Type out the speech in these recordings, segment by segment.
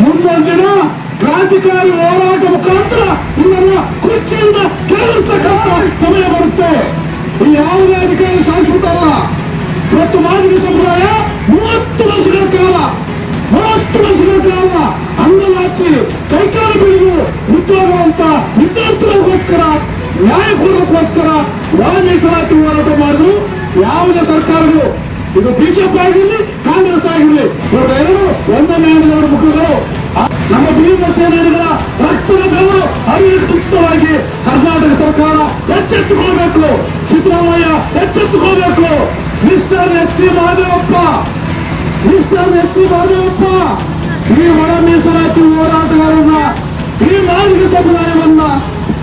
ಮುಂದೊಂದಿನ ಕ್ರಾಂತಿಕಾರಿ ಹೋರಾಟ ಮುಖಾಂತರ ಇವರನ್ನ ಕುರ್ಚಿಯಿಂದ ಕೆಳಗಿರ್ತಕ್ಕಂಥ ಸಮಯ ಬರುತ್ತೆ. ಈ ಯಾವುದೇ ಅಧಿಕಾರಿ ಶಾಶ್ವತ ಅಲ್ಲ ಇವತ್ತು ಮಾದರಿ ಸಮುದಾಯ ಮೂವತ್ತು ವರ್ಷಗಳ ಕಾಲ, ಮೂವತ್ತು ವರ್ಷಗಳ ಕಾಲ ಅಂಗಲಾಚಿ, ಕೈಕಾಲು ಬಿಡುವು ಉದ್ಯೋಗವಂತ ವಿದ್ಯಾರ್ಥಿಗಳಿಗೋಸ್ಕರ ನ್ಯಾಯ ಕೊಡೋದಕ್ಕೋಸ್ಕರ ಒಳ ಮೀಸಲಾತಿ ಹೋರಾಟ ಮಾಡಿದ್ರು. ಯಾವುದೇ ಸರ್ಕಾರಗಳು ಇದು ಬಿಜೆಪಿ ಆಗಿರಲಿ ಕಾಂಗ್ರೆಸ್ ಆಗಿರಲಿ. ಇವರೆಲ್ಲರೂ ಒಂದೇ ನ್ಯಾಯದವರ ಮುಖಗಳು ನಮ್ಮ ಭೀಮ ಸೇನೆಗಳ ರಕ್ತದ ಬೆವರು ಅವಿರುಕ್ತವಾಗಿ ಕರ್ನಾಟಕ ಸರ್ಕಾರ ಎಚ್ಚೆತ್ತುಕೊಳ್ಬೇಕು. Siddaramaiah ಎಚ್ಚೆತ್ತುಕೊಳ್ಬೇಕು. Mister S C Mahadevappa mister S C Mahadevappa ಈ ಒಳ ಮೀಸಲಾತಿ ಹೋರಾಟಗಾರನ್ನ ಈ ಮಾಲಿಕ ಸಮುದಾಯವನ್ನ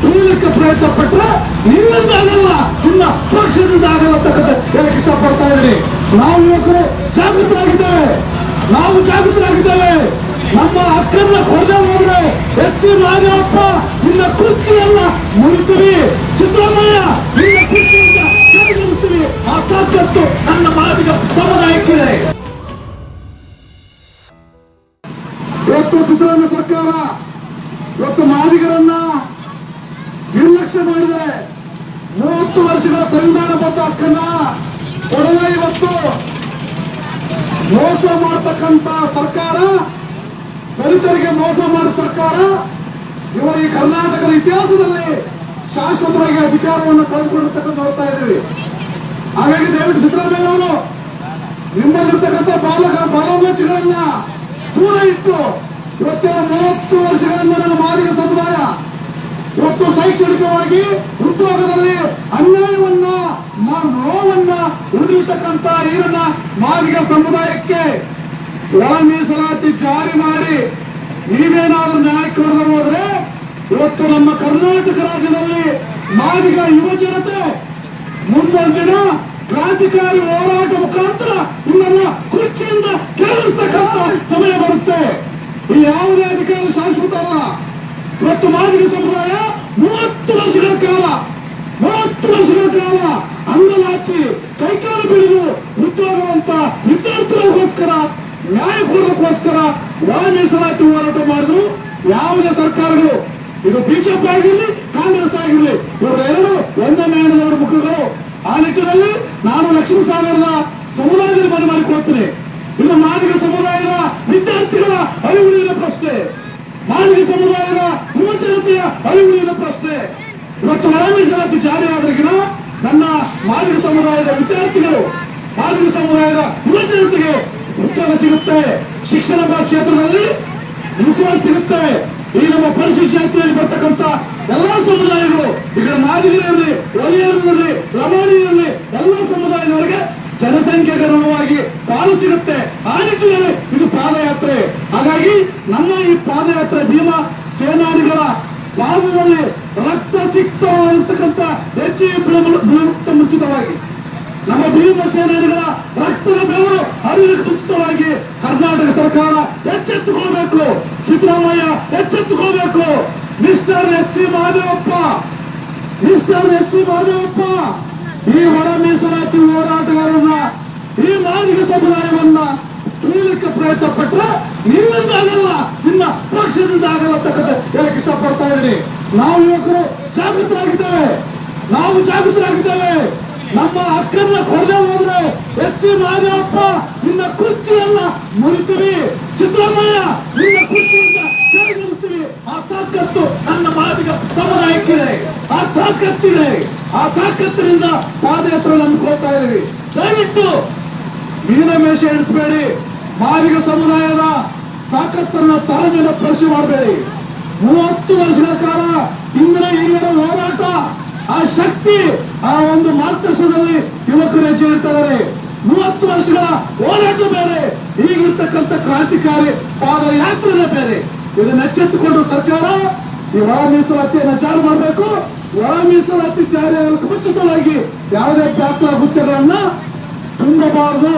ತುಳಿಲಿಕ್ಕೆ ಪ್ರಯತ್ನ ಪಟ್ಟರೆ ನಿಮ್ಮಿಂದ ಆಗಲ್ಲ ನಿಮ್ಮ ಪಕ್ಷದಿಂದ ಆಗಲ್ಲ ಅಂತಕ್ಕಂಥ ಹೇಳಕ್ಕೆ ಇಷ್ಟಪಡ್ತಾ ಇದ್ದೀನಿ. ನಾವು ಯುವಕರು ಜಾಗೃತರಾಗಿದ್ದೇವೆ. ನಾವು ಜಾಗೃತರಾಗಿದ್ದೇವೆ. ನಮ್ಮ ಹಕ್ಕನ್ನ ಕೊಡದೆ ಹೋದ್ರೆ ಎಸ್ ಸಿ ರಾಜಪ್ಪ ನಿನ್ನ ಕುರ್ಚಿಯನ್ನ ಮುರಿತೀವಿ ಸಿದ್ದರಾಮಯ್ಯ, ನಿನ್ನ ಕುರ್ಚಿಯಿಂದ ತಾಕತ್ತು ನನ್ನ ಮಾದಿಗ ಸಮುದಾಯಕ್ಕಿದೆ ಇವತ್ತು ಸಿದ್ದರಾಮಯ್ಯ ಸರ್ಕಾರ ಇವತ್ತು ಮಾದಿಗರನ್ನ ನಿರ್ಲಕ್ಷ್ಯ ಮಾಡಿದೆ ಮೂವತ್ತು ವರ್ಷಗಳ ಸಂವಿಧಾನಬದ್ಧ ಹಕ್ಕನ್ನ ಕೊಡದೆ ಇವತ್ತು. ಮೋಸ ಮಾಡತಕ್ಕಂತ ಸರ್ಕಾರ, ದಲಿತರಿಗೆ ಮೋಸ ಮಾಡಿದ ಸರ್ಕಾರ, ಇವರು ಈ ಕರ್ನಾಟಕದ ಇತಿಹಾಸದಲ್ಲಿ ಶಾಶ್ವತವಾಗಿ ಅಧಿಕಾರವನ್ನು ಕಳೆದುಕೊಂಡಿರ್ತಕ್ಕಂಥ ನೋಡ್ತಾ ಇದ್ದೀವಿ. ಹಾಗಾಗಿ ದಯವಿಟ್ಟು ಸಿದ್ದರಾಮಯ್ಯ ಅವರು ನಿಮ್ಮಲ್ಲಿರ್ತಕ್ಕಂಥ ಬಾಲಕ, ಬಾಲಮೋಚಿಗಳನ್ನ ದೂರ ಇಟ್ಟು ಇವತ್ತಿನ ಮೂವತ್ತು ವರ್ಷಗಳಿಂದ ನನ್ನ ಮಾದಿಗ ಸಮುದಾಯ ಇವತ್ತು ಶೈಕ್ಷಣಿಕವಾಗಿ ಉದ್ಯೋಗದಲ್ಲಿ ಅನ್ಯಾಯವನ್ನ ಮ- ನೋವನ್ನ ಉಳಿಸತಕ್ಕಂತ ಈರನ್ನ ಮಾದಿಗ ಸಮುದಾಯಕ್ಕೆ ಒಳ ಮೀಸಲಾತಿ ಜಾರಿ ಮಾಡಿ ನೀವೇನಾದ್ರೂ ನ್ಯಾಯಕ್ಕೆ ಹೊಡೆದು ಹೋದ್ರೆ ಇವತ್ತು ನಮ್ಮ ಕರ್ನಾಟಕ ರಾಜ್ಯದಲ್ಲಿ ಮಾದಿಗ ಯುವ ಜನತೆ ಮುಂದೊಂದಿನ ಕ್ರಾಂತಿಕಾರಿ ಹೋರಾಟ ಮುಖಾಂತರ ಇವರನ್ನ ಕುರ್ಚಿಯಿಂದ ಕೆಳಗಿರ್ತಕ್ಕಂಥ ಸಮಯ ಬರುತ್ತೆ. ಈ ಯಾವುದೇ ಅಧಿಕಾರ ಶಾಶ್ವತ ಅಲ್ಲ. ಇವತ್ತು ಮಾದಿಗ ಸಮುದಾಯ ಮೂವತ್ತು ವರ್ಷಗಳ ಕಾಲ, ಮೂವತ್ತು ವರ್ಷಗಳ ಕಾಲ ಅಂಗಲಾಚಿ ಕೈಕಾಲು ಬಿಡಿದು ಉದ್ಯೋಗವಂತ ವಿದ್ಯಾರ್ಥಿಗಳಿಗೋಸ್ಕರ ನ್ಯಾಯ ಕೊಡೋದಕ್ಕೋಸ್ಕರ ಮೀಸಲಾತಿ ಹೋರಾಟ ಮಾಡಿದ್ರು. ಯಾವುದೇ ಸರ್ಕಾರಗಳು, ಇದು ಬಿಜೆಪಿ ಆಗಿರಲಿ, ಕಾಂಗ್ರೆಸ್ ಆಗಿರಲಿ ಇವರೆಲ್ಲರೂ ಒಂದೇ ನ್ಯಾಯದವರ ಮುಖಗಳು. ಆ ನಿಟ್ಟಿನಲ್ಲಿ ನಾನು ಲಕ್ಷ್ಮೀ ಸಾಗರದ ಸಮುದಾಯದಲ್ಲಿ ಮನೆ ಮಾಡಿಕೊಳ್ತೀನಿ. ಇದು ಮಾದಿಗ ಸಮುದಾಯದ ವಿದ್ಯಾರ್ಥಿಗಳ ಅರಿವುಳಿನ ಪ್ರಶ್ನೆ. ಮಾದಿಗ ಸಮುದಾಯದ ಯುವ ಜನತೆಯ ಅರಿವುಳಿನ ಪ್ರಶ್ನೆ. ಇವತ್ತು ಮೀಸಲಾತಿ ಜಾರಿ ಆದ್ರಿಗಿನ ನನ್ನ ಮಾದಿಗ ಸಮುದಾಯದ ವಿದ್ಯಾರ್ಥಿಗಳು, ಮಾದಿಗ ಸಮುದಾಯದ ಯುವ ಜನತೆಗೆ ಉದ್ಯೋಗ ಸಿಗುತ್ತೆ. ಶಿಕ್ಷಣ ಕ್ಷೇತ್ರದಲ್ಲಿ ಉದ್ಯೋಗ ಸಿಗುತ್ತೆ. ಈ ನಮ್ಮ ಪರಿಶಿಷ್ಟ ಜಾತಿಯಲ್ಲಿ ಬರ್ತಕ್ಕಂಥ ಎಲ್ಲಾ ಸಮುದಾಯಗಳು, ಈಗ ಮಾದಿಗರಲ್ಲಿ ಒಲಿಯರಲ್ಲಿ ಲಮಾಣಿಯಲ್ಲಿ ಎಲ್ಲ ಸಮುದಾಯದವರಿಗೆ ಜನಸಂಖ್ಯೆಗೆ ಅನುಗುಣವಾಗಿ ಪಾಲು ಸಿಗುತ್ತೆ. ಆ ನಿಟ್ಟಿನಲ್ಲಿ ಇದು ಪಾದಯಾತ್ರೆ. ಹಾಗಾಗಿ ನಮ್ಮ ಈ ಪಾದಯಾತ್ರೆ ಭೀಮಾ ಸೇನಾನಿಗಳ ಪಾದದಲ್ಲಿ ರಕ್ತ ಸಿಕ್ತ ಅಂತಕ್ಕಂಥ ಹೆಚ್ಚು ಮುಂಚಿತವಾಗಿ. ನಮ್ಮ ಭೀಮ ಸೇನಾನಿಗಳ ರಕ್ತದ ಬೆವರು ಹರಿದ ಮುಂಚಿತವಾಗಿ ಕರ್ನಾಟಕ ಸರ್ಕಾರ ಎಚ್ಚೆತ್ತುಕೊಳ್ಬೇಕು Siddaramaiah ಎಚ್ಚೆತ್ತುಕೊಳ್ಬೇಕು mister S C Mahadevappa mister S C Mahadevappa ಈ ಒಳ ಮೀಸಲಾತಿ ಹೋರಾಟಗಾರರನ್ನ, ಈ ಮಾದಿಗ ಸಮುದಾಯವನ್ನ ತುಳಿಲಿಕ್ಕೆ ಪ್ರಯತ್ನ ಪಟ್ಟರೆ ನಿನ್ನಿಂದ ಆಗಲ್ಲ ನಿನ್ನ ಪಕ್ಷದಿಂದ ಆಗಲ್ಲ ಅಂತಕ್ಕಂಥ ಹೇಳಕ್ಕೆ ಇಷ್ಟಪಡ್ತಾ ಇದ್ದೀನಿ. ನಾವು ಯುವಕರು ಜಾಗೃತರಾಗಿದ್ದೇವೆ. ನಾವು ಜಾಗೃತರಾಗಿದ್ದೇವೆ. ನಮ್ಮ ಹಕ್ಕನ್ನ ಕೊಡದೆ ಹೋದ್ರೆ ಎಸ್ ಸಿ ಮಹದೇವಪ್ಪ ನಿನ್ನ ಕುರ್ಚಿಯನ್ನ ಮುರಿತೀವಿ. ಸಿದ್ದರಾಮಯ್ಯ ನಿನ್ನ ಕುರ್ಚಿಯಿಂದ ಕೆಳಗಿಳಿಸ್ತೀವಿ ಆ ತಾಕತ್ತು ನನ್ನ ಮಾದಿಗ ಸಮುದಾಯಕ್ಕಿದೆ ಆ ತಾಕತ್ತಿದೆ. ಆ ತಾಕತ್ತಿನಿಂದ ಪಾದಯಾತ್ರೆ ಕೊಡ್ತಾ ಇದೀವಿ ದಯವಿಟ್ಟು ಮೀನಮೇಷ ಎಣಿಸಬೇಡಿ. ಮಾದಿಗ ಸಮುದಾಯದ ತಾಕತ್ತನ್ನ ತಾಳ್ಮೆಯನ್ನು ಪರೀಕ್ಷೆ ಮಾಡಬೇಡಿ. ಮೂವತ್ತು ವರ್ಷಗಳ ಕಾಲ ಇಂದಿನ ಈಗಿನ ಹೋರಾಟ, ಆ ಶಕ್ತಿ, ಆ ಒಂದು ಮಾರ್ಗದರ್ಶನದಲ್ಲಿ ಯುವಕರು ಹೆಜ್ಜೆ ಇಡ್ತಾರೆ ಮೂವತ್ತು ವರ್ಷಗಳ ಹೋರಾಟ ಬೇರೆ, ಈಗಿರ್ತಕ್ಕಂಥ ಕ್ರಾಂತಿಕಾರಿ ಪಾದಯಾತ್ರೆ ಬೇರೆ. ಇದನ್ನ ಎಚ್ಚೆತ್ತುಕೊಂಡು ಸರ್ಕಾರ ಈ ಒಳ ಮೀಸಲಾತಿಯನ್ನು ಜಾರಿ ಮಾಡಬೇಕು. ಒಳ ಮೀಸಲಾತಿ ಜಾರಿಯಾಗಲು ಖಚಿತವಾಗಿ ಯಾವುದೇ ಬ್ಯಾಕ್ಲಾಗ್ ಹುದ್ದೆಗಳನ್ನ ತುಂಬಬಾರದು.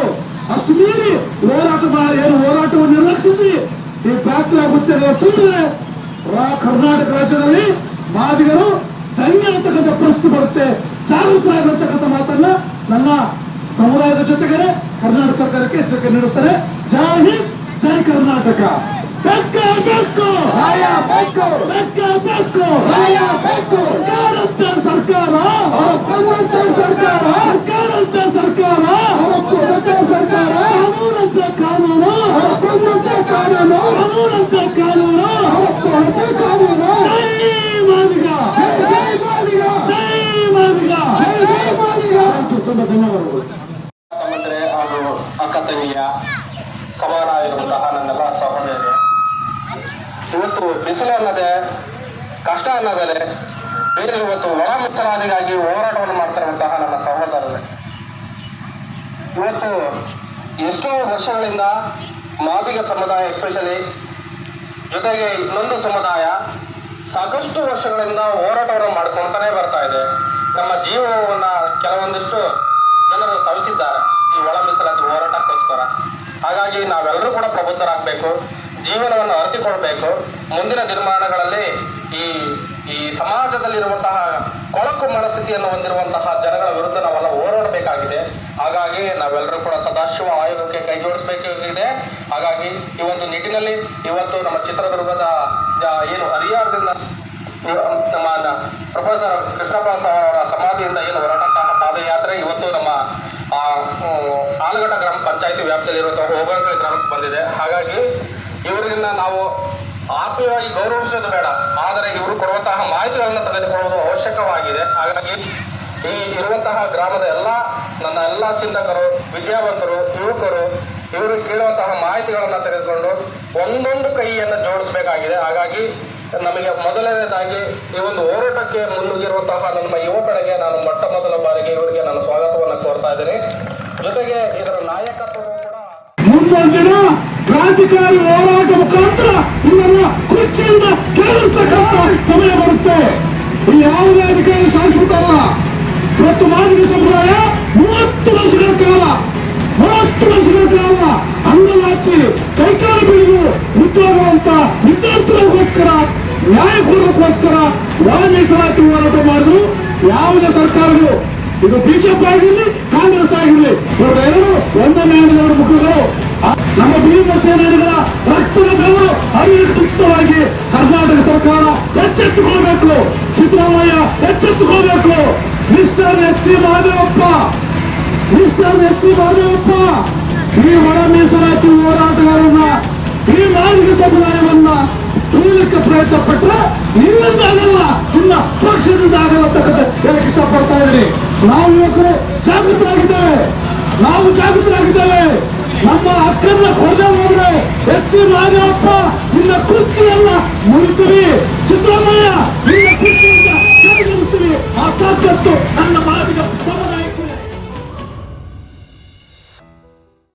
ಅಷ್ಟು ಮೀರಿ ಹೋರಾಟ ಮಾಡಿ ಏನು ಹೋರಾಟವನ್ನು ನಿರ್ಲಕ್ಷಿಸಿ ಈ ಬ್ಯಾಕ್ಲಾಗ್ ಹುದ್ದೆಗಳ ತುಂಬಿದೆ. ಕರ್ನಾಟಕ ರಾಜ್ಯದಲ್ಲಿ ಮಾದಿಗರು ದಂಗೆ ಅಂತಕ್ಕಂಥ ಪ್ರಶ್ನೆ ಬರುತ್ತೆ. ಜಾಗೃತರಾಗಿರ್ತಕ್ಕಂಥ ಮಾತನ್ನ ನನ್ನ ಸಮುದಾಯದ ಜೊತೆಗೆ ಕರ್ನಾಟಕ ಸರ್ಕಾರಕ್ಕೆ ಎಚ್ಚರಿಕೆ ನೀಡುತ್ತಾರೆ. ಜಾಹಿ ಹಿಂದ್ ಜೈ ಕರ್ನಾಟಕ. ಬೆಕ್ಕ ಬೆಕ್ಕ. ಸರ್ಕಾರ. ಸರ್ಕಾರ ಸರ್ಕಾರಂತ ಸರ್ಕಾರ ಅವರಪ್ಪನಂತ ಸರ್ಕಾರ ಕಾನೂನಂತ ಕಾನೂನು ಅವರಪ್ಪನಂತ ಕಾನೂನು ಕಾನೂನಂತ ಕಾನೂನು ಅವರಪ್ಪನಂತ ಕಾನೂನು ಜೈ ಮಾದಿಗ ಜೈ ಜೈ ಮಾದಿಗ ಜೈ ಮಾದಿಗ ಜೈ ಜೈ ಮಾದಿಗ ತುಂಬ ಧನ್ಯವಾದಗಳು ತಮ್ಮಂದ್ರೆ ಹಾಗೂ ಅಕ್ಕ ಸಮಾನ ಇರುವಂತಹ ನನ್ನೆಲ್ಲ ಸಹೋದರಿ ಇವತ್ತು ಬಿಸಿಲು ಅನ್ನದೆ, ಕಷ್ಟ ಅನ್ನೋದೇ ಬೇರೆ ಇವತ್ತು ಒಳ ಹೋರಾಟವನ್ನು ಮಾಡ್ತಿರುವಂತಹ ನನ್ನ ಸಹೋದರರೇ. ಇವತ್ತು ಎಷ್ಟೋ ವರ್ಷಗಳಿಂದ ಮಾದಿಗ ಸಮುದಾಯ ಎಸ್ಪೆಷಲಿ ಜೊತೆಗೆ ಇನ್ನೊಂದು ಸಮುದಾಯ ಸಾಕಷ್ಟು ವರ್ಷಗಳಿಂದ ಹೋರಾಟವನ್ನು ಮಾಡ್ಕೊಳ್ತಾನೆ ಬರ್ತಾ ಇದೆ. ನಮ್ಮ ಜೀವವನ್ನ ಕೆಲವೊಂದಿಷ್ಟು ಜನರು ಸವಿಸಿದ್ದಾರೆ. ಈ ಒಳ ಮೀಸಲಾತಿ ಹೋರಾಟಕ್ಕೋಸ್ಕರ. ಹಾಗಾಗಿ ನಾವೆಲ್ಲರೂ ಕೂಡ ಪ್ರಬುದ್ಧರಾಗಬೇಕು, ಜೀವನವನ್ನು ಅರಿತುಕೊಳ್ಬೇಕು. ಮುಂದಿನ ದಿನಮಾನಗಳಲ್ಲಿ ಈ ಈ ಸಮಾಜದಲ್ಲಿರುವಂತಹ ಕೊಳಕು ಮನಸ್ಥಿತಿಯನ್ನು ಹೊಂದಿರುವಂತಹ ಜನಗಳ ವಿರುದ್ಧ ನಾವೆಲ್ಲ ಹೋರಾಡಬೇಕಾಗಿದೆ. ಹಾಗಾಗಿ ನಾವೆಲ್ಲರೂ ಕೂಡ ಸದಾಶಿವ ಆಯೋಗಕ್ಕೆ ಕೈ ಜೋಡಿಸಬೇಕಾಗಿದೆ ಹಾಗಾಗಿ ಈ ಒಂದು ನಿಟ್ಟಿನಲ್ಲಿ ಇವತ್ತು ನಮ್ಮ ಚಿತ್ರದುರ್ಗದ ಏನು ಹರಿಯಾರದಿಂದ ನಮ್ಮ ಪ್ರೊಫೆಸರ್ ಕೃಷ್ಣಪ್ಪ ಸಮಾಧಿಯಿಂದ ಏನು ಹೊರಟಂತಹ ಪಾದಯಾತ್ರೆ ಇವತ್ತು ನಮ್ಮ ಆ, ಹ್ಮ್, ಆಲಗಡ್ಡ ಗ್ರಾಮ ಪಂಚಾಯತಿ ವ್ಯಾಪ್ತಿಯಲ್ಲಿರುವಂತಹ ಹೋಗಂಕಳಿ ಗ್ರಾಮಕ್ಕೆ ಬಂದಿದೆ. ಹಾಗಾಗಿ ಇವರಿಂದ ನಾವು ಆತ್ಮೀಯವಾಗಿ ಗೌರವಿಸೋದು ಬೇಡ. ಆದರೆ ಇವರು ಕೊಡುವಂತಹ ಮಾಹಿತಿಗಳನ್ನು ತೆಗೆದುಕೊಳ್ಳುವುದು ಅವಶ್ಯಕವಾಗಿದೆ. ಹಾಗಾಗಿ ಈ ಇರುವಂತಹ ಗ್ರಾಮದ ಎಲ್ಲ ನನ್ನ ಎಲ್ಲ ಚಿಂತಕರು ವಿದ್ಯಾವಂತರು ಯುವಕರು ಇವರು ಕೇಳುವಂತಹ ಮಾಹಿತಿಗಳನ್ನು ತೆಗೆದುಕೊಂಡು ಒಂದೊಂದು ಕೈಯನ್ನು ಜೋಡಿಸಬೇಕಾಗಿದೆ. ಹಾಗಾಗಿ ನಮಗೆ ಮೊದಲನೇದಾಗಿ ಈ ಒಂದು ಹೋರಾಟಕ್ಕೆ ಮುನ್ನುಗ್ಗಿರುವಂತಹ ನಮ್ಮ ಯುವ ಪಡೆಗೆ ನಾನು ಮೊಟ್ಟ ಮೊದಲ ಬಾರಿಗೆ ಇವರಿಗೆ ನಾನು ಸ್ವಾಗತವನ್ನು ಕೋರ್ತಾ ಇದ್ದೀನಿ. ಜೊತೆಗೆ ಇದರ ನಾಯಕತ್ವ ಕೂಡ ಕ್ರಾಂತಿಕಾರಿ ಹೋರಾಟ ಮುಖಾಂತರ ಇವರ ಕುರ್ಚಿಯಿಂದ ಕೇಳಿರ್ತಕ್ಕಂಥ ಸಮಯ ಬರುತ್ತೆ. ಯಾವುದೇ ಅಧಿಕಾರಿ ಶಾಶ್ವತ ಅಲ್ಲ. ಇವತ್ತು ಮಾದರಿ ಸಮುದಾಯ ಮೂವತ್ತು ವರ್ಷಗಳ ಕಾಲ, ಮೂವತ್ತು ವರ್ಷಗಳ ಕಾಲ ಅಂಗಲಾಚಿ ಕೈಕಾಲು ಬೆಳೆದು ನ್ಯಾಯ ಕೊಡೋದಕ್ಕೋಸ್ಕರ ಒಳ ಮೀಸಲಾತಿ ಹೋರಾಟ ಮಾಡಿದ್ರು. ಯಾವುದೇ ಸರ್ಕಾರಗಳು ಇದು ಬಿಜೆಪಿ ಆಗಿರಲಿ, ಕಾಂಗ್ರೆಸ್ ಆಗಿರಲಿ ಇವರೆಲ್ಲರೂ ಒಂದನೇ ಎರಡು ಮುಖಗಳು. ನಮ್ಮ ಭೀಮ ಸೇನೆಗಳ ರಕ್ತದ ಬೆವರು ಅವಿರಕ್ಷಿತವಾಗಿ ಕರ್ನಾಟಕ ಸರ್ಕಾರ ಎಚ್ಚೆತ್ತುಕೊಳ್ಬೇಕು. Siddaramaiah ಎಚ್ಚೆತ್ತುಕೊಳ್ಬೇಕು. Mister S C Mahadevappa mister S C Mahadevappa ಈ ಒಳ ಮೀಸಲಾತಿ ಹೋರಾಟಗಾರನ್ನ ಈ ಮಾಲಿಕ ಸಮುದಾಯವನ್ನ ಉಳಿಲಿಕ್ಕೆ ಪ್ರಯತ್ನ ಪಟ್ಟರೆ ನಿಮ್ಮಿಂದ ಆಗಲ್ಲ ನಿಮ್ಮ ಪಕ್ಷದಿಂದ ಆಗಲ್ಲ ಹೇಳಕ್ಕೆ ಇಷ್ಟಪಡ್ತಾ ಇದ್ದೀನಿ. ನಾವು ಯುವಕರು ಜಾಗೃತರಾಗಿದ್ದೇವೆ. ನಾವು ಜಾಗೃತರಾಗಿದ್ದೇವೆ. ನಮ್ಮ ಅಕ್ಕನ್ನ ಕೊಡದೆ ಹೋದ್ರೆ ಎಸ್ ಸಿ ರಾಜಪ್ಪ ನಿನ್ನ ಕುರ್ಚಿಯನ್ನ ಮುರಿತೀವಿ ಸಿದ್ದರಾಮಯ್ಯ, ನಿನ್ನ ಕುರ್ಚಿಯಿಂದ ಅರ್ಥಾತ್ ನನ್ನ